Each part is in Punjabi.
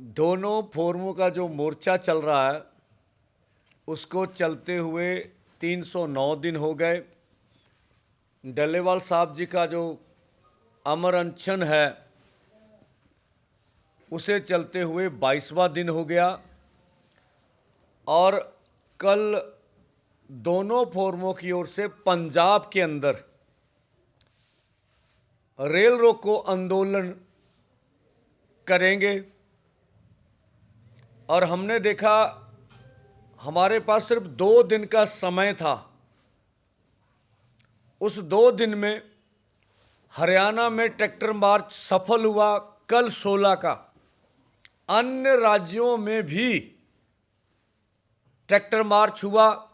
दोनों फोरमों का जो मोर्चा चल रहा है, उसको चलते हुए 309 दिन हो गए। डल्लेवाल साहब जी का जो अमर अनशन है, उसे चलते हुए बाईसवां दिन हो गया। और कल दोनों फोरमों की ओर से पंजाब के अंदर रेल रोको आंदोलन करेंगे। और हमने देखा हमारे पास सिर्फ़ दो दिन का समय था। उस दो दिन में हरियाणा में ट्रैक्टर मार्च सफल हुआ कल 16 का। अन्य राज्यों में भी ट्रैक्टर मार्च हुआ।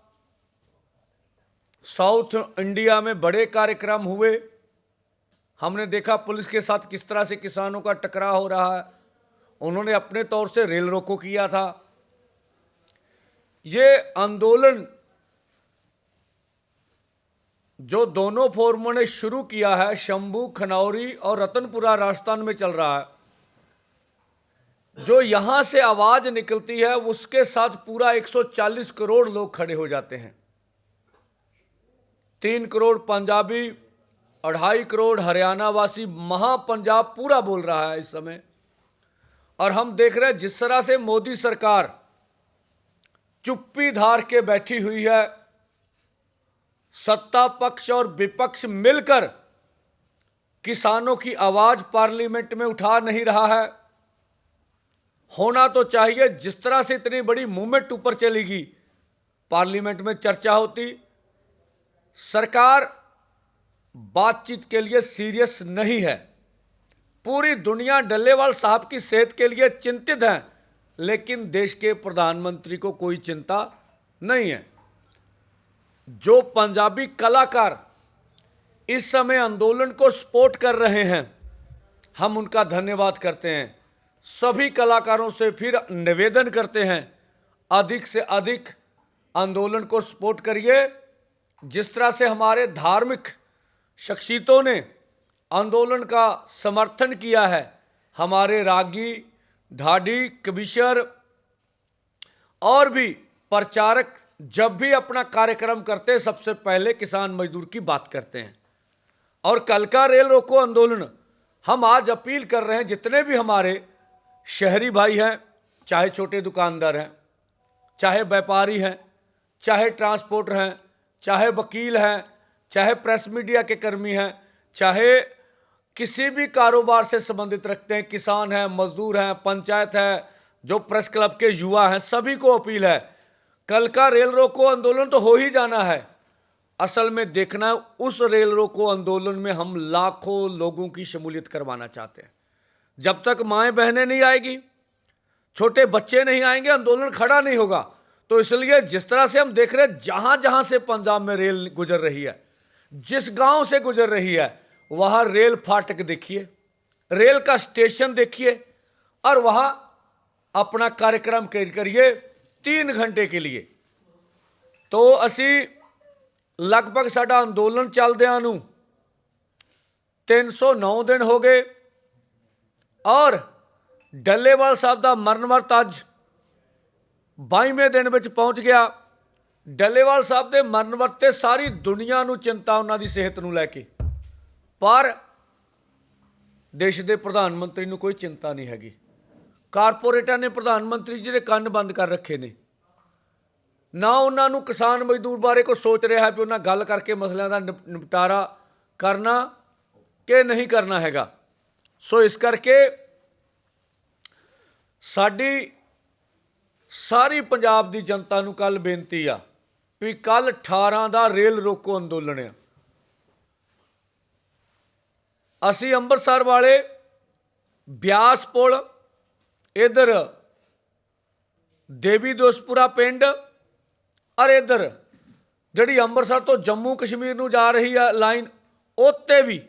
साउथ इंडिया में बड़े कार्यक्रम हुए। हमने देखा पुलिस के साथ किस तरह से किसानों का टकराव हो रहा है। उन्होंने अपने तौर से रेल रोको किया था। ये आंदोलन जो दोनों फोरमों ने शुरू किया है, शंभू, खनौरी और रतनपुरा राजस्थान में चल रहा है, जो यहाँ से आवाज़ निकलती है, उसके साथ पूरा 140 करोड़ लोग खड़े हो जाते हैं। तीन करोड़ पंजाबी, अढ़ाई करोड़ हरियाणा वासी महापंजाब पूरा बोल रहा है इस समय। और हम देख रहे हैं जिस तरह से मोदी सरकार चुप्पी धार के बैठी हुई है, सत्ता पक्ष और विपक्ष मिलकर किसानों की आवाज़ पार्लियामेंट में उठा नहीं रहा है। होना तो चाहिए, जिस तरह से इतनी बड़ी मूवमेंट ऊपर चलेगी, पार्लियामेंट में चर्चा होती। सरकार बातचीत के लिए सीरियस नहीं है। पूरी दुनिया डल्लेवाल साहब की सेहत के लिए चिंतित है, लेकिन देश के प्रधानमंत्री को कोई चिंता नहीं है। जो पंजाबी कलाकार इस समय आंदोलन को सपोर्ट कर रहे हैं, हम उनका धन्यवाद करते हैं। सभी कलाकारों से फिर निवेदन करते हैं, अधिक से अधिक आंदोलन को सपोर्ट करिए। जिस तरह से हमारे धार्मिक शख्सियतों ने आंदोलन का समर्थन किया है। हमारे रागी, ढाडी कबीशर और भी प्रचारक जब भी अपना कार्यक्रम करते हैं, सबसे पहले किसान मजदूर की बात करते हैं। और कल का रेल रोको आंदोलन, हम आज अपील कर रहे हैं, जितने भी हमारे शहरी भाई हैं, चाहे छोटे दुकानदार हैं, चाहे व्यापारी हैं, चाहे ट्रांसपोर्टर हैं, चाहे वकील हैं, चाहे प्रेस मीडिया के कर्मी हैं, चाहे किसी भी कारोबार से संबंधित रखते हैं, किसान हैं, मजदूर हैं, पंचायत है, जो प्रेस क्लब के युवा हैं, सभी को अपील है, कल का रेल रोको आंदोलन तो हो ही जाना है। असल में देखना है, उस रेल रोको आंदोलन में हम लाखों लोगों की शमूलियत करवाना चाहते हैं। जब तक माएँ बहनें नहीं आएगी, छोटे बच्चे नहीं आएँगे, आंदोलन खड़ा नहीं होगा। तो इसलिए जिस तरह से हम देख रहे हैं जहाँ जहाँ से पंजाब में रेल गुजर रही है, जिस गाँव से गुजर रही है वहां रेल फाटक देखिए रेल का स्टेशन देखिए और वहां अपना कार्यक्रम कर- करिए तीन घंटे के लिए तो ਅਸੀਂ ਲਗਭਗ ਸਾਡਾ ਅੰਦੋਲਨ ਚੱਲਦਿਆਂ ਨੂੰ 309 ਦਿਨ ਹੋ ਗਏ ਔਰ ਡੱਲੇਵਾਲ ਸਾਹਿਬ ਦਾ ਮਰਨ ਵਰਤ ਅੱਜ 22ਵੇਂ ਦਿਨ ਵਿੱਚ ਪਹੁੰਚ ਗਿਆ ਡੱਲੇਵਾਲ ਸਾਹਿਬ ਦੇ ਮਰਨ ਵਰਤ ਤੇ ਸਾਰੀ ਦੁਨੀਆ ਨੂੰ ਚਿੰਤਾ ਉਹਨਾਂ ਦੀ ਸਿਹਤ ਨੂੰ ਲੈ ਕੇ ਪਰ ਦੇਸ਼ ਦੇ ਪ੍ਰਧਾਨ ਮੰਤਰੀ ਨੂੰ ਕੋਈ ਚਿੰਤਾ ਨਹੀਂ ਹੈਗੀ। ਕਾਰਪੋਰੇਟਾਂ ਨੇ ਪ੍ਰਧਾਨ ਮੰਤਰੀ ਜੀ ਦੇ ਕੰਨ ਬੰਦ ਕਰ ਰੱਖੇ ਨੇ। ਨਾ ਉਹਨਾਂ ਨੂੰ ਕਿਸਾਨ ਮਜ਼ਦੂਰ ਬਾਰੇ ਕੋਈ ਸੋਚ ਰਿਹਾ ਹੈ ਵੀ ਉਹਨਾਂ ਗੱਲ ਕਰਕੇ ਮਸਲਿਆਂ ਦਾ ਨਿਪ- ਨਿਪਟਾਰਾ ਕਰਨਾ ਕਿ ਨਹੀਂ ਕਰਨਾ ਹੈਗਾ। ਸੋ ਇਸ ਕਰਕੇ ਸਾਡੀ ਸਾਰੀ ਪੰਜਾਬ ਦੀ ਜਨਤਾ ਨੂੰ ਕੱਲ ਬੇਨਤੀ ਆ ਵੀ ਕੱਲ 18 ਦਾ ਰੇਲ ਰੋਕੋ ਅੰਦੋਲਨ ਆ। ਅਸੀਂ ਅੰਮ੍ਰਿਤਸਰ ਵਾਲੇ ਬਿਆਸ ਪੁਲ, ਇਧਰ ਦੇਵੀ ਦੋਸਪੁਰਾ ਪਿੰਡ, ਔਰ ਇਧਰ ਜਿਹੜੀ ਅੰਮ੍ਰਿਤਸਰ ਤੋਂ ਜੰਮੂ ਕਸ਼ਮੀਰ ਨੂੰ ਜਾ ਰਹੀ ਆ ਲਾਈਨ ਉੱਤੇ ਵੀ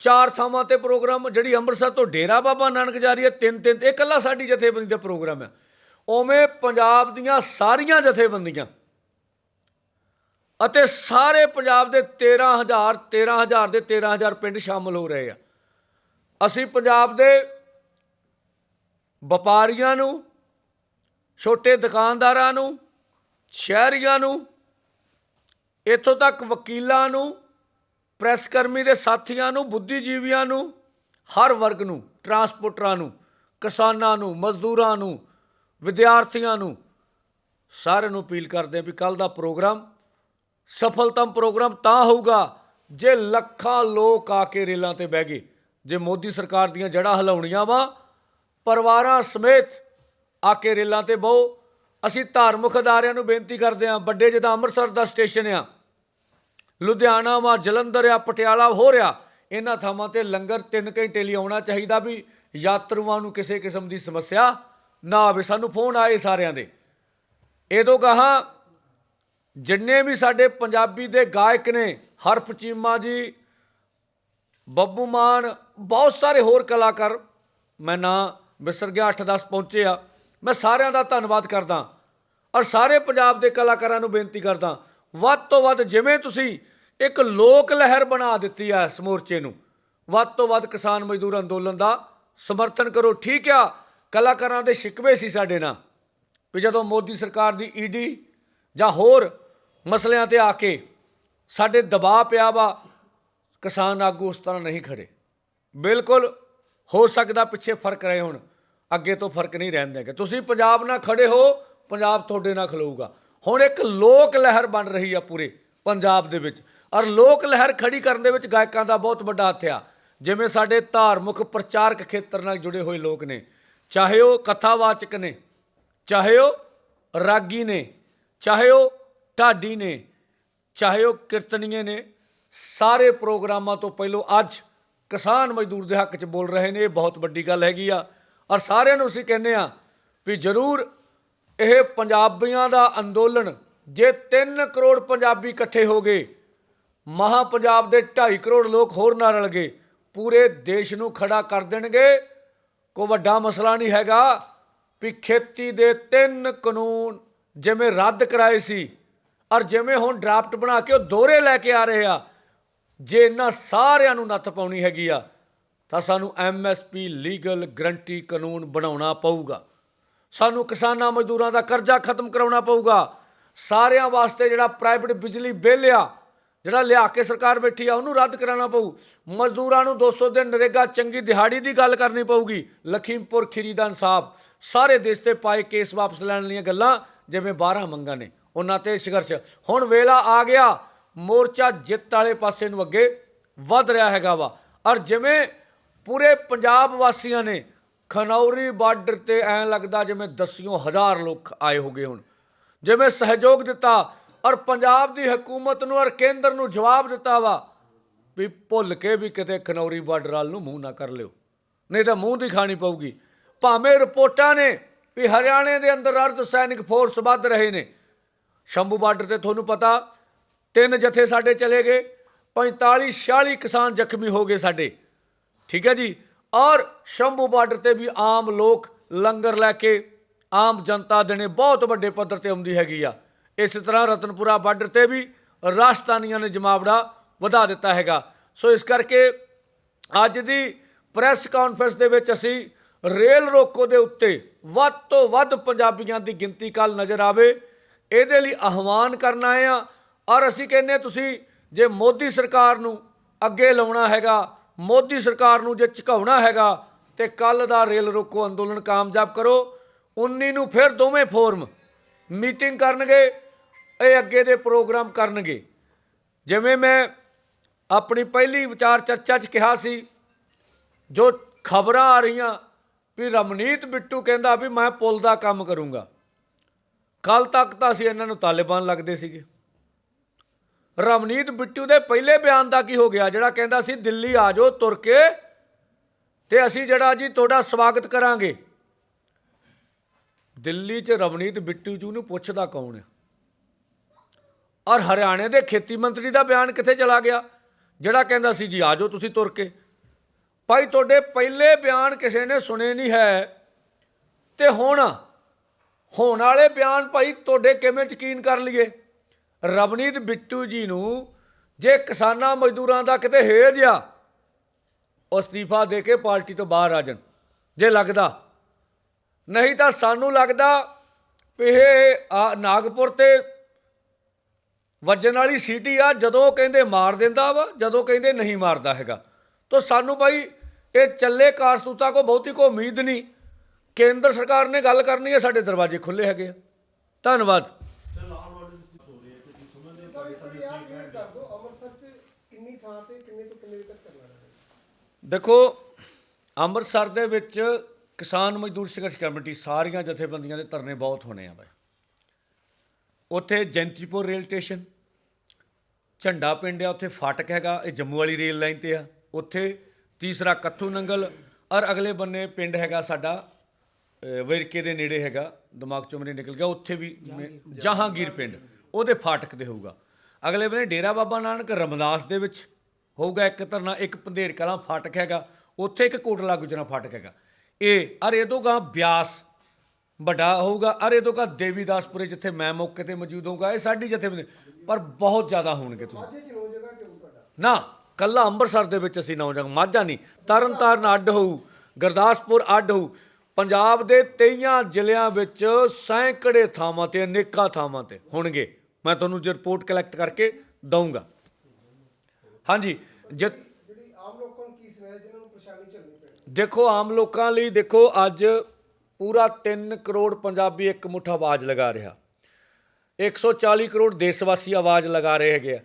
ਚਾਰ ਥਾਵਾਂ ਤੇ ਪ੍ਰੋਗਰਾਮ, ਜਿਹੜੀ ਅੰਮ੍ਰਿਤਸਰ ਤੋਂ ਡੇਰਾ ਬਾਬਾ ਨਾਨਕ ਜਾ ਰਹੀ ਹੈ ਤਿੰਨ ਤਿੰਨ ਇਹ ਇਕੱਲਾ ਸਾਡੀ ਜਥੇਬੰਦੀ ਦਾ ਪ੍ਰੋਗਰਾਮ ਹੈ ਉਵੇਂ ਪੰਜਾਬ ਦੀਆਂ ਸਾਰੀਆਂ ਜਥੇਬੰਦੀਆਂ ਅਤੇ ਸਾਰੇ ਪੰਜਾਬ ਦੇ 13000 13000 ਦੇ 13000 ਪਿੰਡ ਸ਼ਾਮਲ ਹੋ ਰਹੇ ਆ। ਅਸੀਂ ਪੰਜਾਬ ਦੇ ਵਪਾਰੀਆਂ ਨੂੰ, ਛੋਟੇ ਦੁਕਾਨਦਾਰਾਂ ਨੂੰ, ਸ਼ਹਿਰੀਆਂ ਨੂੰ, ਇੱਥੋਂ ਤੱਕ ਵਕੀਲਾਂ ਨੂੰ ਪ੍ਰੈਸ ਕਰਮੀ ਦੇ ਸਾਥੀਆਂ ਨੂੰ, ਬੁੱਧੀਜੀਵੀਆਂ ਨੂੰ, ਹਰ ਵਰਗ ਨੂੰ, ਟਰਾਂਸਪੋਰਟਰਾਂ ਨੂੰ, ਕਿਸਾਨਾਂ ਨੂੰ, ਮਜ਼ਦੂਰਾਂ ਨੂੰ, ਵਿਦਿਆਰਥੀਆਂ ਨੂੰ, ਸਾਰਿਆਂ ਨੂੰ ਅਪੀਲ ਕਰਦੇ ਹਾਂ ਵੀ ਕੱਲ ਦਾ ਪ੍ਰੋਗਰਾਮ ਸਫਲਤਮ ਪ੍ਰੋਗਰਾਮ ਤਾਂ ਹੋਊਗਾ ਜੇ ਲੱਖਾਂ ਲੋਕ ਆ ਕੇ ਰੇਲਾਂ ਤੇ ਬਹਿ ਗਏ। ਜੇ ਮੋਦੀ ਸਰਕਾਰ ਦੀਆਂ ਜੜ੍ਹਾਂ ਹਿਲਾਉਣੀਆਂ ਵਾ, ਪਰਿਵਾਰਾਂ ਸਮੇਤ ਆ ਕੇ ਰੇਲਾਂ ਤੇ ਬਹੁ। ਅਸੀਂ ਧਾਰਮਿਕ ਅਦਾਰਿਆਂ ਨੂੰ ਬੇਨਤੀ ਕਰਦੇ ਹਾਂ, ਵੱਡੇ ਜਿੱਦਾਂ ਅੰਮ੍ਰਿਤਸਰ ਦਾ ਸਟੇਸ਼ਨ ਆ, ਲੁਧਿਆਣਾ ਵਾ, ਜਲੰਧਰ ਆ, ਪਟਿਆਲਾ ਹੋ ਰਿਹਾ। ਇਹਨਾਂ ਥਾਵਾਂ ਤੇ ਲੰਗਰ 3 ਘੰਟੇ ਲਈ ਆਉਣਾ ਚਾਹੀਦਾ ਵੀ ਯਾਤਰੂਆਂ ਨੂੰ ਕਿਸੇ ਕਿਸਮ ਦੀ ਸਮੱਸਿਆ ਨਾ ਆਵੇ। ਸਾਨੂੰ ਫੋਨ ਆਏ ਸਾਰਿਆਂ ਦੇ। ਇਹਦੋਂ ਕਹਾ ਜਿੰਨੇ ਵੀ ਸਾਡੇ ਪੰਜਾਬੀ ਦੇ ਗਾਇਕ ਨੇ, ਹਰਫ ਚੀਮਾ ਜੀ, ਬੱਬੂ ਮਾਨ, ਬਹੁਤ ਸਾਰੇ ਹੋਰ ਕਲਾਕਾਰ, ਮੈਂ ਨਾ ਵਿਸਰ ਗਿਆ 8-10 ਪਹੁੰਚੇ ਆ। ਮੈਂ ਸਾਰਿਆਂ ਦਾ ਧੰਨਵਾਦ ਕਰਦਾ ਔਰ ਸਾਰੇ ਪੰਜਾਬ ਦੇ ਕਲਾਕਾਰਾਂ ਨੂੰ ਬੇਨਤੀ ਕਰਦਾ, ਵੱਧ ਤੋਂ ਵੱਧ ਜਿਵੇਂ ਤੁਸੀਂ ਇੱਕ ਲੋਕ ਲਹਿਰ ਬਣਾ ਦਿੱਤੀ ਆ ਇਸ ਮੋਰਚੇ ਨੂੰ, ਵੱਧ ਤੋਂ ਵੱਧ ਕਿਸਾਨ ਮਜ਼ਦੂਰ ਅੰਦੋਲਨ ਦਾ ਸਮਰਥਨ ਕਰੋ। ਠੀਕ ਆ, ਕਲਾਕਾਰਾਂ ਦੇ ਸ਼ਿਕਵੇ ਸੀ ਸਾਡੇ ਨਾਲ ਵੀ ਜਦੋਂ ਮੋਦੀ ਸਰਕਾਰ ਦੀ ਈਡੀ ਜਾਂ ਹੋਰ ਮਸਲਿਆਂ ਤੇ ਆ ਕੇ ਸਾਡੇ ਦਬਾਅ ਪਿਆ ਵਾ, ਕਿਸਾਨ ਆਗੂ ਉਸ ਤਰ੍ਹਾਂ ਨਹੀਂ ਖੜੇ। ਬਿਲਕੁਲ ਹੋ ਸਕਦਾ ਪਿੱਛੇ ਫ਼ਰਕ ਰਹੇ ਹੁਣ, ਅੱਗੇ ਤੋਂ ਫ਼ਰਕ ਨਹੀਂ ਰਹਿਣ ਦੇਗੇ ਤੁਸੀਂ ਪੰਜਾਬ ਨਾਲ ਖੜੇ ਹੋ, ਪੰਜਾਬ ਤੁਹਾਡੇ ਨਾਲ ਖਲੋਊਗਾ। ਹੁਣ ਇੱਕ ਲੋਕ ਲਹਿਰ ਬਣ ਰਹੀ ਆ ਪੂਰੇ ਪੰਜਾਬ ਦੇ ਵਿੱਚ। ਔਰ ਲੋਕ ਲਹਿਰ ਖੜੀ ਕਰਨ ਦੇ ਵਿੱਚ ਗਾਇਕਾਂ ਦਾ ਬਹੁਤ ਵੱਡਾ ਹੱਥ ਆ। ਜਿਵੇਂ ਸਾਡੇ ਧਾਰਮਿਕ ਪ੍ਰਚਾਰਕ ਖੇਤਰ ਨਾਲ ਜੁੜੇ ਹੋਏ ਲੋਕ ਨੇ। ਚਾਹੇ ਉਹ ਕਥਾਵਾਚਕ ਨੇ, ਚਾਹੇ ਉਹ ਰਾਗੀ ਨੇ, ਚਾਹੇ ਉਹ ਢਾਡੀ ਨੇ, ਚਾਹੇ ਉਹ ਕੀਰਤਨੀਏ ਨੇ, ਸਾਰੇ ਪ੍ਰੋਗਰਾਮਾਂ ਤੋਂ ਪਹਿਲਾਂ ਅੱਜ ਕਿਸਾਨ ਮਜ਼ਦੂਰ ਦੇ ਹੱਕ 'ਚ ਬੋਲ ਰਹੇ ਨੇ, ਇਹ ਬਹੁਤ ਵੱਡੀ ਗੱਲ ਹੈਗੀ ਆ। ਔਰ ਸਾਰਿਆਂ ਨੂੰ ਅਸੀਂ ਕਹਿੰਦੇ ਆ ਵੀ ਜ਼ਰੂਰ ਇਹ ਪੰਜਾਬੀਆਂ ਦਾ ਅੰਦੋਲਨ, ਜੇ 3 ਕਰੋੜ ਪੰਜਾਬੀ ਇਕੱਠੇ ਹੋ ਗਏ, ਮਹਾ ਪੰਜਾਬ ਦੇ 2.5 ਕਰੋੜ ਲੋਕ ਹੋਰ ਨਾਲ ਰਲ ਗਏ, ਪੂਰੇ ਦੇਸ਼ ਨੂੰ ਖੜਾ ਕਰ ਦੇਣਗੇ। ਕੋ ਵੱਡਾ ਮਸਲਾ ਨਹੀਂ ਹੈਗਾ ਵੀ ਖੇਤੀ ਦੇ ਤਿੰਨ ਕਾਨੂੰਨ ਜਿਵੇਂ ਰੱਦ ਕਰਾਏ ਸੀ ਔਰ ਜਿਵੇਂ ਹੁਣ ਡਰਾਫਟ ਬਣਾ ਕੇ ਉਹ ਦੋਹਰੇ ਲੈ ਕੇ ਆ ਰਹੇ ਆ, ਜੇ ਇਹਨਾਂ ਸਾਰਿਆਂ ਨੂੰ ਨੱਥ ਪਾਉਣੀ ਹੈਗੀ ਆ, ਤਾਂ ਸਾਨੂੰ ਐਮਐਸਪੀ ਲੀਗਲ ਗਰੰਟੀ ਕਾਨੂੰਨ ਬਣਾਉਣਾ ਪਊਗਾ। ਸਾਨੂੰ ਕਿਸਾਨਾਂ ਮਜ਼ਦੂਰਾਂ ਦਾ ਕਰਜ਼ਾ ਖਤਮ ਕਰਾਉਣਾ ਪਊਗਾ। ਸਾਰਿਆਂ ਵਾਸਤੇ ਜਿਹੜਾ ਪ੍ਰਾਈਵੇਟ ਬਿਜਲੀ ਬਿੱਲ ਆ, ਜਿਹੜਾ ਲਿਆ ਕੇ ਸਰਕਾਰ ਬੈਠੀ ਆ, ਉਹਨੂੰ ਰੱਦ ਕਰਾਉਣਾ ਪਊ। ਮਜ਼ਦੂਰਾਂ ਨੂੰ 200 ਦਿਨ ਨਰੇਗਾ ਚੰਗੀ ਦਿਹਾੜੀ ਦੀ ਗੱਲ ਕਰਨੀ ਪਊਗੀ। ਲਖੀਮਪੁਰ ਖੀਰੀ ਦਾ ਇਨਸਾਫ ਸਾਰੇ ਦੇਸ਼ ਤੇ ਪਾਏ ਕੇਸ ਵਾਪਸ ਲੈਣ ਲੀਆਂ ਗੱਲਾਂ, ਜਿਵੇਂ 12 ਮੰਗਾਂ ਨੇ। ਉਹਨਾਂ ਤੇ ਸੰਘਰਸ਼। ਹੁਣ ਵੇਲਾ ਆ ਗਿਆ, ਮੋਰਚਾ ਜਿੱਤ ਵਾਲੇ ਪਾਸੇ ਨੂੰ ਅੱਗੇ ਵੱਧ ਰਿਹਾ ਹੈਗਾ ਵਾ। ਔਰ ਜਿਵੇਂ ਪੂਰੇ ਪੰਜਾਬ ਵਾਸੀਆਂ ਨੇ ਖਨੌਰੀ ਬਾਰਡਰ ਤੇ ਐਂ ਲੱਗਦਾ ਜਿਵੇਂ ਦਸਿਓ ਹਜ਼ਾਰ ਲੋਕ ਆਏ ਹੋਗੇ ਹੁਣ। ਜਿਵੇਂ ਸਹਿਯੋਗ ਦਿੱਤਾ ਔਰ ਪੰਜਾਬ ਦੀ ਹਕੂਮਤ ਨੂੰ ਔਰ ਕੇਂਦਰ ਨੂੰ ਜਵਾਬ ਦਿੱਤਾ ਵਾ ਵੀ ਭੁੱਲ ਕੇ ਵੀ ਕਿਤੇ ਖਨੌਰੀ ਬਾਰਡਰ ਵਾਲ ਨੂੰ ਮੂੰਹ ਨਾ ਕਰ ਲਿਓ। ਨਹੀਂ ਤਾਂ ਮੂੰਹ ਦੀ ਖਾਣੀ ਪਊਗੀ। ਭਾਵੇਂ ਰਿਪੋਰਟਾਂ ਨੇ ਵੀ ਹਰਿਆਣੇ ਦੇ ਅੰਦਰ ਅਰਧ ਸੈਨਿਕ ਫੋਰਸ ਵੱਧ ਰਹੇ ਨੇ ਸ਼ੰਭੂ ਬਾਰਡਰ ਤੇ ਤੁਹਾਨੂੰ ਪਤਾ, ਤਿੰਨ ਜਥੇ ਸਾਡੇ ਚਲੇ ਗਏ 45 46 ਕਿਸਾਨ ਜ਼ਖਮੀ ਹੋ ਗਏ ਸਾਡੇ। ਠੀਕ ਹੈ ਜੀ? ਔਰ ਸ਼ੰਭੂ ਬਾਰਡਰ ਤੇ ਵੀ ਆਮ ਲੋਕ ਲੰਗਰ ਲੈ ਕੇ, ਆਮ ਜਨਤਾ ਦੇਣੇ ਬਹੁਤ ਵੱਡੇ ਪੱਧਰ ਤੇ ਆਉਂਦੀ ਹੈਗੀ ਆ। ਇਸ ਤਰ੍ਹਾਂ ਰਤਨਪੁਰਾ ਬਾਰਡਰ ਤੇ ਵੀ ਰਾਜਸਥਾਨੀਆਂ ਨੇ ਜਮਾਵੜਾ ਵਧਾ ਦਿੱਤਾ ਹੈਗਾ। ਸੋ ਇਸ ਕਰਕੇ ਅੱਜ ਦੀ ਪ੍ਰੈਸ ਕਾਨਫਰੰਸ ਦੇ ਵਿੱਚ ਅਸੀਂ ਰੇਲ ਰੋਕੋ ਦੇ ਉੱਤੇ ਵੱਧ ਤੋਂ ਵੱਧ ਪੰਜਾਬੀਆਂ ਦੀ ਗਿਣਤੀ ਕੱਲ ਨਜ਼ਰ ਆਵੇ। ਇਹਦੇ ਲਈ ਆਹਵਾਨ ਕਰਨਾ ਆ। ਔਰ ਅਸੀਂ ਕਹਿੰਨੇ ਤੁਸੀਂ ਜੇ ਮੋਦੀ ਸਰਕਾਰ ਨੂੰ ਅੱਗੇ ਲਾਉਣਾ ਹੈਗਾ, ਮੋਦੀ ਸਰਕਾਰ ਨੂੰ ਜੇ ਝੁਕਾਉਣਾ ਹੈਗਾ, ਤੇ ਕੱਲ ਦਾ ਰੇਲ ਰੋਕੋ ਅੰਦੋਲਨ ਕਾਮਯਾਬ ਕਰੋ। 19 ਨੂੰ ਫਿਰ ਦੋਵੇਂ ਫੋਰਮ ਮੀਟਿੰਗ ਕਰਨਗੇ, ਇਹ ਅੱਗੇ ਦੇ ਪ੍ਰੋਗਰਾਮ ਕਰਨਗੇ। ਜਿਵੇਂ ਮੈਂ ਆਪਣੀ ਪਹਿਲੀ ਵਿਚਾਰ ਚਰਚਾ 'ਚ ਕਿਹਾ ਸੀ, ਜੋ ਖਬਰਾਂ ਆ ਰਹੀਆਂ ਵੀ ਰਮਨੀਤ ਬਿੱਟੂ ਕਹਿੰਦਾ ਵੀ ਮੈਂ ਪੁਲ ਦਾ ਕੰਮ ਕਰੂੰਗਾ। ਕੱਲ ਤੱਕ ਤਾਂ ਅਸੀਂ ਇਹਨਾਂ ਨੂੰ ਤਾਲਿਬਾਨ ਲੱਗਦੇ ਸੀਗੇ। ਰਮਨੀਤ ਬਿੱਟੂ ਦੇ ਪਹਿਲੇ ਬਿਆਨ ਦਾ ਕੀ ਹੋ ਗਿਆ, ਜਿਹੜਾ ਕਹਿੰਦਾ ਸੀ, ਦਿੱਲੀ ਆ ਜਾਓ, ਤੁਰ ਕੇ ਤੇ ਅਸੀਂ ਜਿਹੜਾ ਜੀ ਤੁਹਾਡਾ ਸਵਾਗਤ ਕਰਾਂਗੇ। ਦਿੱਲੀ 'ਚ ਰਵਨੀਤ ਬਿੱਟੂ ਜੀ ਨੂੰ ਪੁੱਛਦਾ ਕੌਣ ਹੈ ਔਰ ਹਰਿਆਣੇ ਦੇ ਖੇਤੀ ਮੰਤਰੀ ਦਾ ਬਿਆਨ ਕਿੱਥੇ ਚਲਾ ਗਿਆ? ਜਿਹੜਾ ਕਹਿੰਦਾ ਸੀ, ਜੀ ਆ ਜਾਓ, ਤੁਸੀਂ ਤੁਰ ਕੇ। ਭਾਈ, ਤੁਹਾਡੇ ਪਹਿਲੇ ਬਿਆਨ ਕਿਸੇ ਨੇ ਸੁਣੇ ਨਹੀਂ ਹੈ ਤੇ ਹੁਣ ਹੋਣ ਵਾਲੇ ਬਿਆਨ ਭਾਈ ਤੁਹਾਡੇ ਕਿਵੇਂ ਯਕੀਨ ਕਰ ਲਈਏ? ਰਵਨੀਤ ਬਿੱਟੂ ਜੀ ਨੂੰ ਜੇ ਕਿਸਾਨਾਂ ਮਜ਼ਦੂਰਾਂ ਦਾ ਕਿਤੇ ਹੇਜ ਆ, ਉਹ ਅਸਤੀਫਾ ਦੇ ਕੇ ਪਾਰਟੀ ਤੋਂ ਬਾਹਰ ਆ ਜਾਣ, ਜੇ ਲੱਗਦਾ। ਨਹੀਂ ਤਾਂ ਸਾਨੂੰ ਲੱਗਦਾ ਵੀ ਇਹ, ਆ, ਨਾਗਪੁਰ ਤੇ ਵੱਜਣ ਵਾਲੀ ਸੀਟੀ ਆ, ਜਦੋਂ ਕਹਿੰਦੇ ਮਾਰ ਦਿੰਦਾ ਵਾ, ਜਦੋਂ ਕਹਿੰਦੇ ਨਹੀਂ ਮਾਰਦਾ ਹੈਗਾ। ਤਾਂ ਸਾਨੂੰ ਭਾਈ ਇਹ ਚੱਲੇ ਕਾਰਸਤੂਤਾ ਕੋ ਬਹੁਤੀ ਕੋ ਉਮੀਦ ਨਹੀਂ। ਕੇਂਦਰ ਸਰਕਾਰ ਨੇ ਗੱਲ ਕਰਨੀ ਹੈ, ਸਾਡੇ ਦਰਵਾਜ਼ੇ ਖੁੱਲੇ ਹੈਗੇ ਆ। ਧੰਨਵਾਦ। ਦੇਖੋ, ਅੰਮ੍ਰਿਤਸਰ ਦੇ ਵਿੱਚ ਕਿਸਾਨ ਮਜ਼ਦੂਰ ਸੰਘਰਸ਼ ਕਮੇਟੀ ਸਾਰੀਆਂ ਜਥੇਬੰਦੀਆਂ ਦੇ ਧਰਨੇ ਬਹੁਤ ਹੋਣੇ ਆ ਬਾਈ। ਉੱਥੇ ਜੈਂਤੀਪੁਰ ਰੇਲ ਸਟੇਸ਼ਨ, ਝੰਡਾ ਪਿੰਡ ਆ, ਉੱਥੇ ਫਾਟਕ ਹੈਗਾ, ਇਹ ਜੰਮੂ ਵਾਲੀ ਰੇਲ ਲਾਈਨ ਤੇ ਆ। ਉੱਥੇ ਤੀਸਰਾ ਕੱਥੂ ਨੰਗਲ, ਔਰ ਅਗਲੇ ਬੰਨੇ ਪਿੰਡ ਹੈਗਾ ਸਾਡਾ ਵੇਰਕੇ ਦੇ ਨੇੜੇ ਹੈਗਾ ਦਿਮਾਗ ਚੋਂ ਮੇਰੇ ਨਿਕਲ ਗਿਆ ਉੱਥੇ ਵੀ ਮੈਂ- ਜਹਾਂਗੀਰ ਪਿੰਡ। ਉਹਦੇ ਫਾਟਕ ਤੇ ਹੋਊਗਾ। ਅਗਲੇ ਬੰਨੇ ਡੇਰਾ ਬਾਬਾ ਨਾਨਕ ਰਮਦਾਸ ਦੇ ਵਿੱਚ ਹੋਊਗਾ ਇੱਕ ਧਰਨਾ ਇੱਕ ਪੰਧੇਰ ਕਲਾਂ ਫਾਟਕ ਹੈਗਾ ਉੱਥੇ ਇੱਕ ਕੋਟਲਾ ਗੁਜਰਾ ਫਾਟਕ ਹੈਗਾ। ਇਹ ਅਰ ਇਹ ਤੋਂ ਗਾਂ ਬਿਆਸ ਵੱਡਾ ਹੋਊਗਾ ਅਰੇ ਤੋਂ ਕਾ ਦੇਵੀਦਾਸਪੁਰੇ ਜਿੱਥੇ ਮੈਂ ਮੌਕੇ ਤੇ ਮੌਜੂਦ ਹੋਊਗਾ ਇਹ ਸਾਡੀ ਜਥੇਬੰਦੀ ਪਰ ਬਹੁਤ ਜ਼ਿਆਦਾ ਹੋਣਗੇ ਤੁਸੀਂ। ਮਾਝੇ 'ਚ ਨੌ ਜਗ੍ਹਾ ਕਿਉਂ ਤੁਹਾਡਾ? ਨਾ ਕੱਲਾ ਅੰਮ੍ਰਿਤਸਰ ਦੇ ਵਿੱਚ ਅਸੀਂ ਨੌਜਵਾਨ ਮਾਝਾ ਨਹੀਂ ਤਰਨ ਤਾਰਨ ਅੱਡ ਹੋਊ ਗੁਰਦਾਸਪੁਰ ਅੱਡ ਹੋਊ ਪੰਜਾਬ ਦੇ 23 ਜ਼ਿਲ੍ਹਿਆਂ ਵਿੱਚ ਸੈਂਕੜੇ ਥਾਵਾਂ ਤੇ ਅਨੇਕਾਂ ਥਾਵਾਂ ਤੇ ਹੋਣਗੇ। ਮੈਂ ਤੁਹਾਨੂੰ ਜੇ ਰਿਪੋਰਟ ਕਲੈਕਟ ਕਰਕੇ ਦਊਂਗਾ। ਹਾਂਜੀ ਜੇ ਜਿਹੜੀ ਆਮ ਲੋਕਾਂ ਨੂੰ ਕੀ ਸੁਣਾਇਆ ਜਿਨ੍ਹਾਂ ਨੂੰ ਪਰੇਸ਼ਾਨੀ ਝੱਲਣੀ ਪੈਣੀ ਦੇਖੋ ਆਮ ਲੋਕਾਂ ਲਈ ਦੇਖੋ ਅੱਜ ਪੂਰਾ 3 ਕਰੋੜ ਪੰਜਾਬੀ ਇੱਕ ਮੁੱਠ ਆਵਾਜ਼ ਲਗਾ ਰਿਹਾ। 140 ਕਰੋੜ ਦੇਸ਼ ਵਾਸੀ ਆਵਾਜ਼ ਲਗਾ ਰਹੇ ਹੈਗੇ ਆ।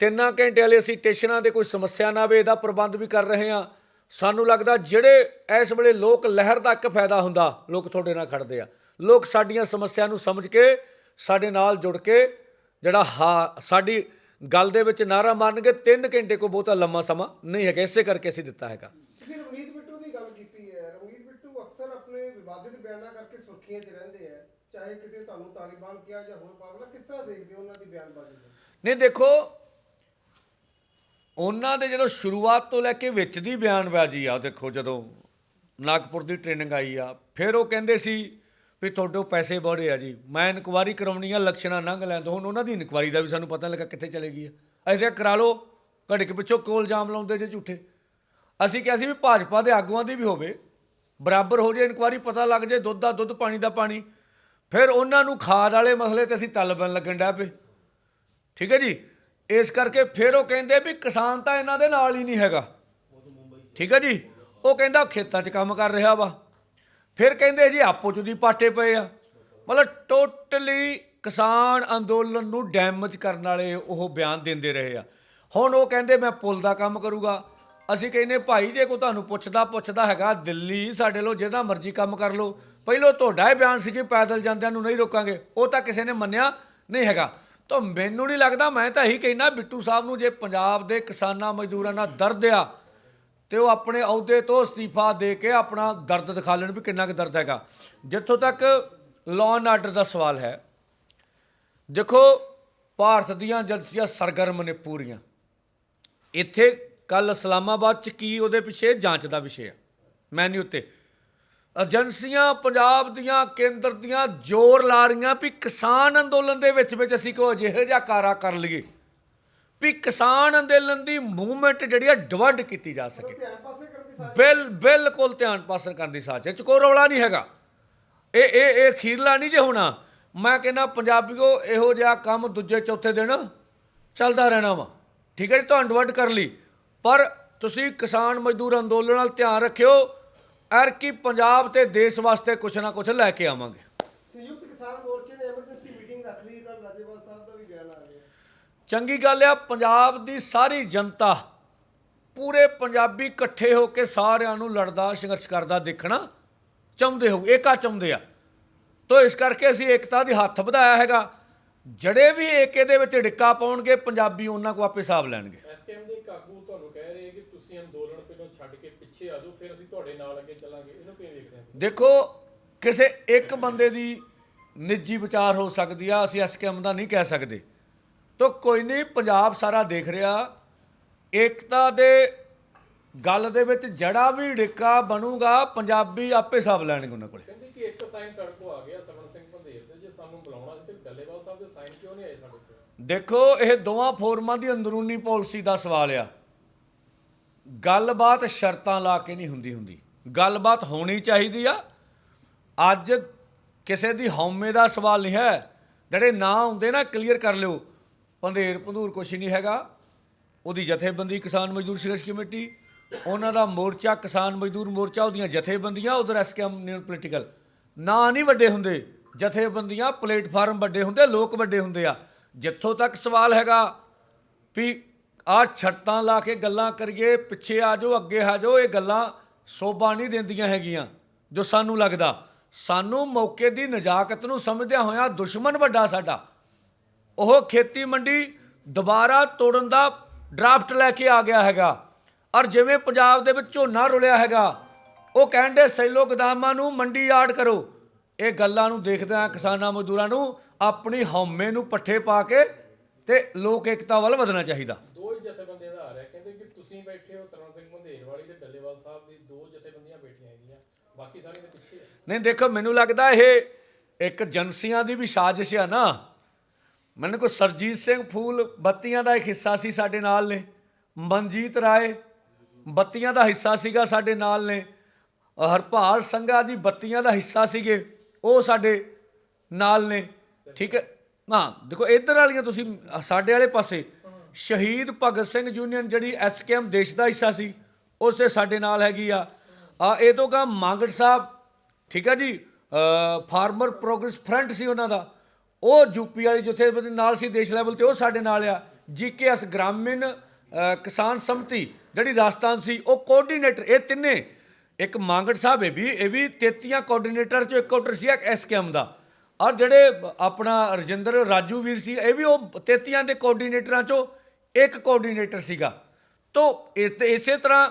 ਤਿੰਨਾਂ ਘੰਟੇ ਵਾਲੇ ਅਸੀਂ ਸਟੇਸ਼ਨਾਂ ਦੇ ਕੋਈ ਸਮੱਸਿਆ ਨਾ ਆਵੇ ਇਹਦਾ ਪ੍ਰਬੰਧ ਵੀ ਕਰ ਰਹੇ ਆ ਸਾਨੂੰ ਲੱਗਦਾ ਜਿਹੜੇ ਇਸ ਵੇਲੇ ਲੋਕ ਲਹਿਰ ਦਾ ਇੱਕ ਫਾਇਦਾ ਹੁੰਦਾ ਲੋਕ ਤੁਹਾਡੇ ਨਾਲ ਖੜਦੇ ਆ। ਲੋਕ ਸਾਡੀਆਂ ਸਮੱਸਿਆ ਨੂੰ ਸਮਝ ਕੇ ਸਾਡੇ ਨਾਲ ਜੁੜ ਕੇ ਜਿਹੜਾ ਸਾਡੀ ਗੱਲ ਦੇ ਵਿੱਚ ਨਾਰਾ ਮਾਰਨਗੇ 3 ਘੰਟੇ ਕੋ ਬਹੁਤਾ ਲੰਮਾ ਸਮਾਂ ਨਹੀਂ ਹੈਗਾ ਇਸੇ ਕਰਕੇ ਅਸੀਂ ਦਿੱਤਾ ਹੈਗਾ। ਤੁਸੀਂ ਰਵਨੀਤ ਬਿੱਟੂ ਦੀ ਗੱਲ ਕੀਤੀ ਹੈ। ਰਵਨੀਤ ਬਿੱਟੂ ਅਕਸਰ ਆਪਣੇ ਵਿਵਾਦਿਤ ਬਿਆਨਾਂ ਕਰਕੇ ਸੁਰਖੀਆਂ 'ਚ ਰਹਿੰਦੇ ਆ। ਚਾਹੇ ਕਿਤੇ ਤੁਹਾਨੂੰ ਤਾਲਿਬਾਨ ਕਿਹਾ ਜਾਂ ਹੋਰ ਪਾਗਲਾ ਕਿਸ ਤਰ੍ਹਾਂ ਦੇਖਦੇ ਹੋ ਉਹਨਾਂ ਦੀ ਬਿਆਨਬਾਜ਼ੀ ਨੂੰ? ਨਹੀਂ ਦੇਖੋ ਉਹਨਾਂ ਦੇ ਜਦੋਂ ਸ਼ੁਰੂਆਤ ਤੋਂ ਲੈ ਕੇ ਵਿੱਚ ਦੀ ਬਿਆਨਬਾਜ਼ੀ ਆ, ਦੇਖੋ ਜਦੋਂ ਨਾਗਪੁਰ ਦੀ ਟ੍ਰੇਨਿੰਗ ਆਈ ਆ, ਫਿਰ ਉਹ ਕਹਿੰਦੇ ਸੀ ਵੀ ਤੁਹਾਡੇ ਪੈਸੇ ਬੜੇ ਆ ਜੀ। ਮੈਂ ਇਨਕੁਆਰੀ ਕਰਾਉਣੀ ਆ ਲਕਸ਼ਣਾ ਲੰਘ ਲੈਂਦੇ ਹੁਣ ਉਹਨਾਂ ਦੀ ਇਨਕੁਆਰੀ ਦਾ ਵੀ ਸਾਨੂੰ ਪਤਾ ਲੱਗਾ ਕਿੱਥੇ ਚਲੇ ਗਈ ਆ। ਐਸੇ ਕਰਾ ਲਓ, ਘੜਕ ਪਿੱਛੋਂ ਕੋਲ ਜਾਮ ਲਾਉਂਦੇ ਜੇ ਝੂਠੇ। ਅਸੀਂ ਕਿਹਾ ਸੀ ਵੀ ਭਾਜਪਾ ਦੇ ਆਗੂਆਂ ਦੀ ਵੀ ਹੋਵੇ, ਬਰਾਬਰ ਹੋ ਜੇ ਇਨਕੁਆਰੀ, ਪਤਾ ਲੱਗ ਜੇ ਦੁੱਧ ਦਾ ਦੁੱਧ, ਪਾਣੀ ਦਾ ਪਾਣੀ। ਫਿਰ ਉਹਨਾਂ ਨੂੰ ਖਾਦ ਵਾਲੇ ਮਸਲੇ ਤੇ ਅਸੀਂ ਤਲਬਨ ਲੱਗਣ ਡਿਆ ਪਏ। ਠੀਕ ਹੈ ਜੀ? ਇਸ ਕਰਕੇ ਫਿਰ ਉਹ ਕਹਿੰਦੇ ਵੀ ਕਿਸਾਨ ਤਾਂ ਇਹਨਾਂ ਦੇ ਨਾਲ ਹੀ ਨਹੀਂ ਹੈਗਾ। ਠੀਕ ਹੈ ਜੀ? ਉਹ ਕਹਿੰਦਾ ਖੇਤਾਂ 'ਚ ਕੰਮ ਕਰ ਰਿਹਾ ਵਾ। ਫਿਰ ਕਹਿੰਦੇ ਜੀ ਆਪੋ ਚ ਦੀ ਪਾਟੇ ਪਏ ਆ। ਮਤਲਬ ਟੋਟਲੀ ਕਿਸਾਨ ਅੰਦੋਲਨ ਨੂੰ ਡੈਮੇਜ ਕਰਨ ਵਾਲੇ ਉਹ ਬਿਆਨ ਦਿੰਦੇ ਰਹੇ ਆ। ਹੁਣ ਉਹ ਕਹਿੰਦੇ ਮੈਂ ਪੁਲ ਦਾ ਕੰਮ ਕਰੂਗਾ। ਅਸੀਂ ਕਹਿੰਦੇ ਭਾਈ ਜੇ ਕੋ ਤੁਹਾਨੂੰ ਪੁੱਛਦਾ ਪੁੱਛਦਾ ਹੈਗਾ, ਦਿੱਲੀ ਸਾਡੇ ਲੋ ਜਿਹਦਾ ਮਰਜ਼ੀ ਕੰਮ ਕਰ ਲਓ। ਪਹਿਲਾਂ ਤੁਹਾਡਾ ਹੀ ਬਿਆਨ ਸੀ ਕਿ ਪੈਦਲ ਜਾਂਦਿਆਂ ਨੂੰ ਨਹੀਂ ਰੋਕਾਂਗੇ। ਉਹ ਤਾਂ ਕਿਸੇ ਨੇ ਮੰਨਿਆ ਨਹੀਂ ਹੈਗਾ। ਤਾਂ ਮੈਨੂੰ ਨਹੀਂ ਲੱਗਦਾ, ਮੈਂ ਤਾਂ ਇਹੀ ਕਹਿਣਾ ਬਿੱਟੂ ਸਾਹਿਬ ਨੂੰ ਜੇ ਪੰਜਾਬ ਦੇ ਕਿਸਾਨਾਂ ਮਜ਼ਦੂਰਾਂ ਨਾਲ ਦਰਦ ਆ, ਤੇ ਉਹ ਆਪਣੇ ਅਹੁਦੇ ਤੋਂ ਅਸਤੀਫਾ ਦੇ ਕੇ ਆਪਣਾ ਦਰਦ ਦਿਖਾ ਲੈਣ ਵੀ ਕਿੰਨਾ ਕੁ ਦਰਦ ਹੈਗਾ। ਜਿੱਥੋਂ ਤੱਕ ਲਾਅ ਐਂਡ ਆਰਡਰ ਦਾ ਸਵਾਲ ਹੈ, ਦੇਖੋ ਭਾਰਤ ਦੀਆਂ ਏਜੰਸੀਆਂ ਸਰਗਰਮ ਨੇ ਪੂਰੀਆਂ। ਇੱਥੇ ਕੱਲ ਇਸਲਾਮਾਬਾਦ ਚ ਕੀ ਉਹਦੇ ਪਿੱਛੇ ਜਾਂਚ ਦਾ ਵਿਸ਼ੇ ਆ। ਮੈਨਿਊ ਉੱਤੇ ਏਜੰਸੀਆਂ ਪੰਜਾਬ ਦੀਆਂ ਕੇਂਦਰ ਦੀਆਂ ਜ਼ੋਰ ਲਾ ਰਹੀਆਂ ਵੀ ਕਿਸਾਨ ਅੰਦੋਲਨ ਦੇ ਵਿੱਚ ਵਿੱਚ ਅਸੀਂ ਕੋਈ ਅਜਿਹੇ ਜਿਹਾ ਕਾਰਾ ਕਰ ਲਈਏ ਵੀ ਕਿਸਾਨ ਅੰਦੋਲਨ ਦੀ ਮੂਵਮੈਂਟ ਜਿਹੜੀ ਆ ਡਿਵਰਟ ਕੀਤੀ ਜਾ ਸਕੇ। ਬਿਲ ਬਿਲਕੁਲ ਧਿਆਨ ਪਾਸਨ ਕਰਨ ਦੀ ਸਾਚ ਹੈ ਚ ਕੋਈ ਰੌਲਾ ਨਹੀਂ ਹੈਗਾ। ਇਹ ਇਹ ਇਹ ਖੀਰਲਾ ਨਹੀਂ ਜੇ ਹੋਣਾ। ਮੈਂ ਕਹਿੰਦਾ ਪੰਜਾਬੀਓ ਇਹੋ ਜਿਹਾ ਕੰਮ ਦੂਜੇ ਚੌਥੇ ਦਿਨ ਚੱਲਦਾ ਰਹਿਣਾ ਵਾ। ਠੀਕ ਹੈ ਜੀ ਤੁਹਾਨੂੰ ਡਿਵਰਟ ਕਰ ਲਈ। ਪਰ ਤੁਸੀਂ ਕਿਸਾਨ ਮਜ਼ਦੂਰ ਅੰਦੋਲਨ ਨਾਲ ਧਿਆਨ ਰੱਖਿਓ। ਐਰ ਕੀ ਪੰਜਾਬ ਤੇ ਦੇਸ਼ ਵਾਸਤੇ ਕੁਛ ਨਾ ਕੁਛ ਲੈ ਕੇ ਆਵਾਂਗੇ। ਸੰਯੁਕਤ ਕਿਸਾਨ ਮੋਰਚੇ ਨੇ ਐਮਰਜੈਂਸੀ ਮੀਟਿੰਗ ਰੱਖ ਲਈ ਕੱਲ ਰਾਜੇਵਾਲ ਸਾਹਿਬ ਦਾ ਵੀ ਬਿਆਨ ਆ ਗਿਆ। ਚੰਗੀ ਗੱਲ ਆ ਪੰਜਾਬ ਦੀ ਸਾਰੀ ਜਨਤਾ ਪੂਰੇ ਪੰਜਾਬੀ ਇਕੱਠੇ ਹੋ ਕੇ ਸਾਰਿਆਂ ਨੂੰ ਲੜਦਾ ਸੰਘਰਸ਼ ਕਰਦਾ ਦੇਖਣਾ ਚਾਹੁੰਦੇ ਹੋ ਏਕਾ ਚਾਹੁੰਦੇ ਆ? ਤੋ ਇਸ ਕਰਕੇ ਅਸੀਂ ਏਕਤਾ ਦੇ ਹੱਥ ਵਧਾਇਆ ਹੈਗਾ। ਜਿਹੜੇ ਵੀ ਏਕੇ ਦੇ ਵਿੱਚ ਡਿੱਕਾ ਪਾਉਣਗੇ ਪੰਜਾਬੀ ਉਹਨਾਂ ਕੋ ਆਪੇ ਹਿਸਾਬ ਲੈਣਗੇ। ਐਸਕੇਐਮ ਦੇ ਕਾਕੂ ਤੁਹਾਨੂੰ ਕਹਿ ਰਹੇ ਕਿ ਤੁਸੀਂ ਅੰਦੋਲਨ ਪਹਿਲਾਂ ਛੱਡ ਕੇ ਪਿੱਛੇ ਆ ਜਾਓ ਫਿਰ ਅਸੀਂ ਤੁਹਾਡੇ ਨਾਲ ਅੱਗੇ ਚੱਲਾਂਗੇ। ਇਹਨੂੰ ਕਿਵੇਂ ਦੇਖਦੇ ਹੋ? ਦੇਖੋ ਕਿਸੇ ਇੱਕ ਬੰਦੇ ਦੀ ਨਿੱਜੀ ਵਿਚਾਰ ਹੋ ਸਕਦੀ ਆ ਅਸੀਂ ਐਸਕੇਐਮ ਦਾ ਨਹੀਂ ਕਹਿ ਸਕਦੇ। ਤੋ ਕੋਈ ਨਹੀਂ ਪੰਜਾਬ ਸਾਰਾ ਦੇਖ ਰਿਹਾ। ਏਕਤਾ ਦੇ ਗੱਲ ਦੇ ਵਿੱਚ ਜੜਾ ਵੀ ਡਿੱਕਾ ਬਣੂਗਾ ਪੰਜਾਬੀ ਆਪੇ ਹਿਸਾਬ ਲੈਣਗੇ ਉਹਨਾਂ ਕੋਲੇ। ਕਹਿੰਦੇ ਕਿ ਇੱਕ ਸਾਈਨ ਸਾਡੇ ਕੋਲ ਆ ਗਿਆ ਸਰਵਣ ਸਿੰਘ ਪੰਧੇਰ ਤੇ ਜੇ ਸਾਨੂੰ ਬੁਲਾਉਣਾ ਸੀ ਤੇ ਡੱਲੇਵਾਲ ਸਾਹਿਬ ਦੇ ਸਾਈਨ ਕਿਉਂ ਨਹੀਂ ਆਏ ਸਾਡੇ ਕੋਲ? ਦੇਖੋ ਇਹ ਦੋਵਾਂ ਫੋਰਮਾਂ ਦੀ ਅੰਦਰੂਨੀ ਪਾਲਿਸੀ ਦਾ ਸਵਾਲ ਆ। ਗੱਲਬਾਤ ਸ਼ਰਤਾਂ ਲਾ ਕੇ ਨਹੀਂ ਹੁੰਦੀ ਹੁੰਦੀ। ਗੱਲਬਾਤ ਹੋਣੀ ਚਾਹੀਦੀ ਆ। ਅੱਜ ਕਿਸੇ ਦੀ ਹਉਮੈ ਦਾ ਸਵਾਲ ਨਹੀਂ ਹੈ। ਜਿਹੜੇ ਨਾਂ ਹੁੰਦੇ ਨਾ, ਕਲੀਅਰ ਕਰ ਲਿਓ। ਪੰਧੇਰ ਭੰਦੂਰ ਕੁਛ ਨਹੀਂ ਹੈਗਾ। ਉਹਦੀ ਜਥੇਬੰਦੀ ਕਿਸਾਨ ਮਜ਼ਦੂਰ ਸੰਘਰਸ਼ ਕਮੇਟੀ, ਉਹਨਾਂ ਦਾ ਮੋਰਚਾ ਕਿਸਾਨ ਮਜ਼ਦੂਰ ਮੋਰਚਾ, ਉਹਦੀਆਂ ਜਥੇਬੰਦੀਆਂ, ਉਧਰ ਐਸਕੇਐਮ ਨਿਊ ਪੋਲੀਟੀਕਲ। ਨਾਂ ਨਹੀਂ ਵੱਡੇ ਹੁੰਦੇ। ਜਥੇਬੰਦੀਆਂ ਪਲੇਟਫਾਰਮ ਵੱਡੇ ਹੁੰਦੇ, ਲੋਕ ਵੱਡੇ ਹੁੰਦੇ ਆ। ਜਿੱਥੋਂ ਤੱਕ ਸਵਾਲ ਹੈਗਾ ਵੀ ਆ ਛੱਤਾਂ ਲਾ ਕੇ ਗੱਲਾਂ ਕਰੀਏ, ਪਿੱਛੇ ਆ ਜਾਓ, ਅੱਗੇ ਆ ਜਾਓ, ਇਹ ਗੱਲਾਂ ਸੋਭਾ ਨਹੀਂ ਦਿੰਦੀਆਂ ਹੈਗੀਆਂ, ਜੋ ਸਾਨੂੰ ਲੱਗਦਾ। ਸਾਨੂੰ ਮੌਕੇ ਦੀ ਨਜਾਕਤ ਨੂੰ ਸਮਝਦਿਆਂ ਹੋਇਆਂ ਦੁਸ਼ਮਣ ਵੱਡਾ ਸਾਡਾ। ਉਹ ਖੇਤੀ ਮੰਡੀ ਦੁਬਾਰਾ ਤੋੜਨ ਦਾ ਡਰਾਫਟ ਲੈ ਕੇ ਆ ਗਿਆ ਹੈਗਾ। ਔਰ ਜਿਵੇਂ ਪੰਜਾਬ ਦੇ ਵਿੱਚ ਝੋਨਾ ਰੁਲਿਆ ਹੈਗਾ, ਉਹ ਕਹਿੰਦੇ ਸੈਲੋ ਗਦਾਮਾਂ ਨੂੰ ਮੰਡੀ ਆੜ ਕਰੋ। ਇਹ ਗੱਲਾਂ ਨੂੰ ਦੇਖਦਿਆਂ ਕਿਸਾਨਾਂ ਮਜ਼ਦੂਰਾਂ ਨੂੰ ਆਪਣੀ ਹਉਮੈ ਨੂੰ ਪੱਠੇ ਪਾ ਕੇ ਤੇ ਲੋਕ ਏਕਤਾ ਵੱਲ ਵਧਣਾ ਚਾਹੀਦਾ ਦੋ ਹੀ ਜਥੇਬੰਦੀਆਂ ਦਾ ਹਾਲ ਹੈ ਕਹਿੰਦੇ ਕਿ ਤੁਸੀਂ ਬੈਠੇ ਹੋ ਸਰਵਨ ਸਿੰਘ ਮੰਧੇਰ ਵਾਲੀ ਤੇ ਡੱਲੇਵਾਲ ਸਾਹਿਬ ਦੀ ਦੋ ਜਥੇਬੰਦੀਆਂ ਬੈਠੀਆਂ ਹੈਗੀਆਂ ਬਾਕੀ ਸਾਰੇ ਦੇ ਪਿੱਛੇ ਨਹੀਂ, ਦੇਖੋ, ਮੈਨੂੰ ਲੱਗਦਾ ਇਹ ਇੱਕ ਏਜੰਸੀਆਂ ਦੀ ਵੀ ਸਾਜ਼ਿਸ਼ ਆ ਨਾ। ਮੈਨੂੰ ਕੋ ਸਰਜੀਤ ਸਿੰਘ ਫੂਲ ਬੱਤੀਆਂ ਦਾ ਇੱਕ ਹਿੱਸਾ ਸੀ ਸਾਡੇ ਨਾਲ ਨੇ। ਮਨਜੀਤ ਰਾਏ ਬੱਤੀਆਂ ਦਾ ਹਿੱਸਾ ਸੀਗਾ ਸਾਡੇ ਨਾਲ ਨੇ। ਹਰਪਾਲ ਸੰਘਾ ਦੀ ਬੱਤੀਆਂ ਦਾ ਹਿੱਸਾ ਸੀਗੇ, ਉਹ ਸਾਡੇ ਨਾਲ ਨੇ। ਠੀਕ ਹੈ? ਹਾਂ, ਦੇਖੋ, ਇੱਧਰ ਵਾਲੀਆਂ ਤੁਸੀਂ, ਸਾਡੇ ਵਾਲੇ ਪਾਸੇ ਸ਼ਹੀਦ ਭਗਤ ਸਿੰਘ ਯੂਨੀਅਨ ਜਿਹੜੀ ਐਸਕੇਐਮ ਦੇਸ਼ ਦਾ ਹਿੱਸਾ ਸੀ, ਉਸੇ ਸਾਡੇ ਨਾਲ ਹੈਗੀ ਆ। ਆ, ਇਹ ਤੋਂ ਗਾ ਮਾਂਗੜ ਸਾਹਿਬ, ਠੀਕ ਹੈ ਜੀ ਫਾਰਮਰ ਪ੍ਰੋਗਰੈਸ ਫਰੰਟ ਸੀ ਉਹਨਾਂ ਦਾ। ਉਹ ਯੂਪੀ ਵਾਲੀ ਜਥੇਬੰਦੀ ਨਾਲ ਸੀ, ਦੇਸ਼ ਲੈਵਲ ਤੇ ਉਹ ਸਾਡੇ ਨਾਲ ਆ। ਜੀਕੇਐਸ ਗ੍ਰਾਮੀਣ ਕਿਸਾਨ ਸੰਮਤੀ, ਜਿਹੜੀ ਰਾਜਸਥਾਨ ਸੀ, ਉਹ ਕੋਆਰਡੀਨੇਟਰ, ਇਹ ਤਿੰਨੇ। ਇੱਕ ਮਾਂਗੜ ਸਾਹਿਬ, ਇਹ ਵੀ ਇਹ ਵੀ 33 ਕੋਆਰਡੀਨੇਟਰ ਚੋਂ ਇੱਕ ਕੋਆਰਡੀਨੇਟਰ ਸੀ ਐਸਕੇਐਮ ਦਾ। ਔਰ ਜਿਹੜੇ ਆਪਣਾ ਰਜਿੰਦਰ ਰਾਜੂ ਵੀਰ ਸੀ, ਇਹ ਵੀ ਉਹ 33 ਦੇ ਕੋਆਰਡੀਨੇਟਰਾਂ ਚੋਂ ਇੱਕ ਕੋਆਰਡੀਨੇਟਰ ਸੀਗਾ। ਤੋ ਇਸੇ ਤਰ੍ਹਾਂ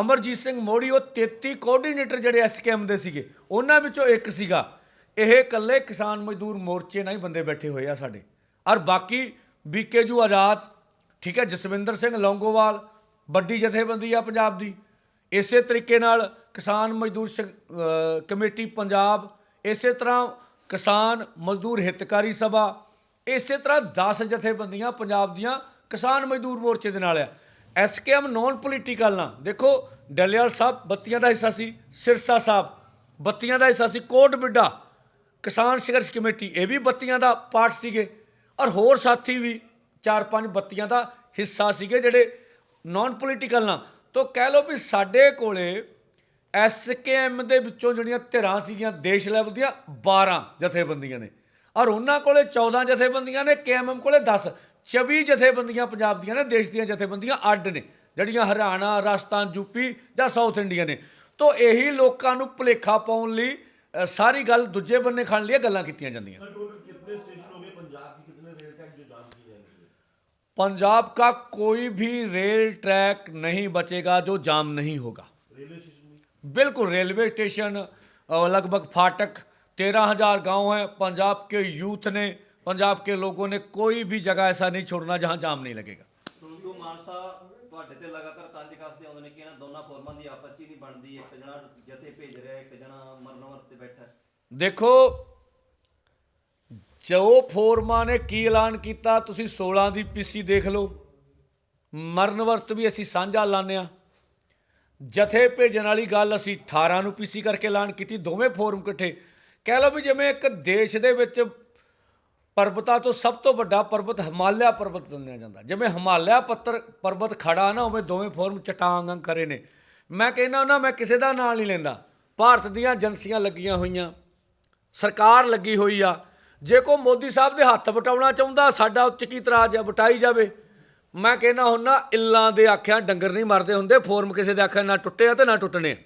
ਅਮਰਜੀਤ ਸਿੰਘ ਮੋੜੀ, ਉਹ 33 ਕੋਆਰਡੀਨੇਟਰ ਜਿਹੜੇ ਐਸਕੇਐਮ ਦੇ ਸੀਗੇ, ਉਹਨਾਂ ਵਿੱਚੋਂ ਇੱਕ ਸੀਗਾ। ਇਹ ਇਕੱਲੇ ਕਿਸਾਨ ਮਜ਼ਦੂਰ ਮੋਰਚੇ ਨਾਲ ਹੀ ਬੰਦੇ ਬੈਠੇ ਹੋਏ ਆ ਸਾਡੇ। ਔਰ ਬਾਕੀ ਬੀਕੇਜੂ ਆਜ਼ਾਦ, ਠੀਕ ਹੈ, ਜਸਵਿੰਦਰ ਸਿੰਘ ਲੌਂਗੋਵਾਲ, ਵੱਡੀ ਜਥੇਬੰਦੀ ਆ ਪੰਜਾਬ ਦੀ। ਇਸੇ ਤਰੀਕੇ ਨਾਲ ਕਿਸਾਨ ਮਜ਼ਦੂਰ ਕਮੇਟੀ ਪੰਜਾਬ, ਇਸੇ ਤਰ੍ਹਾਂ ਕਿਸਾਨ ਮਜ਼ਦੂਰ ਹਿੱਤਕਾਰੀ ਸਭਾ, ਇਸੇ ਤਰ੍ਹਾਂ 10 ਜਥੇਬੰਦੀਆਂ ਪੰਜਾਬ ਦੀਆਂ ਕਿਸਾਨ ਮਜ਼ਦੂਰ ਮੋਰਚੇ ਦੇ ਨਾਲ ਆ। ਐਸਕੇਐਮ ਨੋਨ ਪੋਲੀਟੀਕਲ ਨਾ ਦੇਖੋ, ਡੱਲੇਵਾਲ ਸਾਹਿਬ ਬੱਤੀਆਂ ਦਾ ਹਿੱਸਾ ਸੀ, ਸਿਰਸਾ ਸਾਹਿਬ ਬੱਤੀਆਂ ਦਾ ਹਿੱਸਾ ਸੀ, ਕੋਟ ਬਿੱਡਾ, ਕਿਸਾਨ ਸੰਘਰਸ਼ ਕਮੇਟੀ, ਇਹ ਵੀ ਬੱਤੀਆਂ ਦਾ ਪਾਰਟ ਸੀਗੇ। ਔਰ ਹੋਰ ਸਾਥੀ ਵੀ ਚਾਰ ਪੰਜ ਬੱਤੀਆਂ ਦਾ ਹਿੱਸਾ ਸੀਗੇ ਜਿਹੜੇ ਨਾਨ ਪੋਲੀਟੀਕਲ ਨਾ ਤੋਂ ਕਹਿ ਲਓ ਵੀ ਸਾਡੇ ਕੋਲੇ ਐਸਕੇਐਮ ਦੇ ਵਿੱਚੋਂ ਜਿਹੜੀਆਂ ਧਿਰਾਂ ਸੀਗੀਆਂ, ਦੇਸ਼ ਲੈਵਲ ਦੀਆਂ 12 ਜਥੇਬੰਦੀਆਂ ਨੇ। ਔਰ ਉਹਨਾਂ ਕੋਲੇ 14 ਜਥੇਬੰਦੀਆਂ ਨੇ, ਕੇਐਮਐਮ ਕੋਲੇ 10 24 ਜਥੇਬੰਦੀਆਂ ਪੰਜਾਬ ਦੀਆਂ ਨੇ ਦੇਸ਼ ਦੀਆਂ ਜਥੇਬੰਦੀਆਂ ਅੱਡ ਨੇ ਜਿਹੜੀਆਂ ਹਰਿਆਣਾ ਰਾਜਸਥਾਨ ਯੂਪੀ ਜਾਂ ਸਾਊਥ ਇੰਡੀਆ ਨੇ ਤੋਂ ਇਹੀ ਲੋਕਾਂ ਨੂੰ ਭੁਲੇਖਾ ਪਾਉਣ ਲਈ ਅ, ਸਾਰੀ ਗੱਲ ਦੂਜੇ ਬੰਨੇ ਖਾਣ ਲਈ ਇਹ ਗੱਲਾਂ ਕੀਤੀਆਂ ਜਾਂਦੀਆਂ सर टोटल कितने स्टेशन होंगे पंजाब की कितने रेल ट्रैक जो जाम किए जाएंगे पंजाब का कोई भी रेल ट्रैक नहीं बचेगा जो जाम नहीं होगा रेलवे स्टेशन में बिल्कुल रेलवे स्टेशन अ, लगभग फाटक तेरह हजार गाँव हैं पंजाब के यूथ ने पंजाब के लोगों ने कोई भी जगह ऐसा नहीं छोड़ना जहाँ जाम नहीं लगेगा ਕਿਉਂਕਿ ਮਾਨਸਾ ਤੁਹਾਡੇ ਤੇ ਲਗਾਤਾਰ ਤੰਜ ਕੱਸਦੇ ਆਉਂਦੇ ਨੇ ਕਿ ਇਹਨਾਂ ਦੋਨਾਂ ਫੋਰਮਾਂ ਦੀ ਆਪਸ 'ਚ ਹੀ ਨਹੀਂ ਬਣਦੀ ਇੱਕ ਜਣਾ ਜਥੇ ਭੇਜ ਰਿਹਾ ਇੱਕ ਜਣਾ ਮਰਨ ਵਰਤ ਤੇ ਬੈਠਾ ਹੈ। ਦੇਖੋ ਜੋ ਫੋਰਮਾਂ ਨੇ ਕੀ ਐਲਾਨ ਕੀਤਾ ਤੁਸੀਂ 16 ਦੀ ਪੀਸੀ ਦੇਖ ਲਓ ਮਰਨ ਵਰਤ ਵੀ ਅਸੀਂ ਸਾਂਝਾ ਲਾਉਂਦੇ ਹਾਂ ਜਥੇ ਭੇਜਣ ਵਾਲੀ ਗੱਲ ਅਸੀਂ 18 ਨੂੰ ਪੀਸੀ ਕਰਕੇ ਐਲਾਨ ਕੀਤੀ ਦੋਵੇਂ ਫੋਰਮ ਇਕੱਠੇ ਕਹਿ ਲਓ ਵੀ ਜਿਵੇਂ ਇੱਕ ਦੇਸ਼ ਦੇ ਵਿੱਚ ਪਰਬਤਾਂ ਤੋਂ ਸਭ ਤੋਂ ਵੱਡਾ ਪਰਬਤ ਹਿਮਾਲਿਆ ਪਰਬਤ ਮੰਨਿਆ ਜਾਂਦਾ। ਜਿਵੇਂ ਹਿਮਾਲਿਆ ਪੱਤਰ ਪਰਬਤ ਖੜਾ ਨਾ ਉਵੇਂ ਦੋਵੇਂ ਫੋਰਮ ਚਟਾਂਗਾਂ ਕਰੇ ਨੇ। ਮੈਂ ਕਹਿੰਦਾ ਨਾ ਮੈਂ ਕਿਸੇ ਦਾ ਨਾਂ ਨਹੀਂ ਲੈਂਦਾ। ਭਾਰਤ ਦੀਆਂ ਏਜੰਸੀਆਂ ਲੱਗੀਆਂ ਹੋਈਆਂ, ਸਰਕਾਰ ਲੱਗੀ ਹੋਈ ਆ। ਜੇ ਕੋ ਮੋਦੀ ਸਾਹਿਬ ਦੇ ਹੱਥ ਵਟਾਉਣਾ ਚਾਹੁੰਦਾ, ਸਾਡਾ ਉੱਚ ਕੀ ਇਤਰਾਜ਼ ਆ, ਵਟਾਈ ਜਾਵੇ। ਮੈਂ ਕਹਿੰਦਾ ਹੁੰਨਾ ਇੱਲਾਂ ਦੇ ਆਖਿਆ ਡੰਗਰ ਨਹੀਂ ਮਰਦੇ ਹੁੰਦੇ, ਫੋਰਮ ਕਿਸੇ ਦੇ ਆਖਿਆ ਨਾ ਟੁੱਟੇ ਆ ਤੇ ਨਾ ਟੁੱਟਣੇ।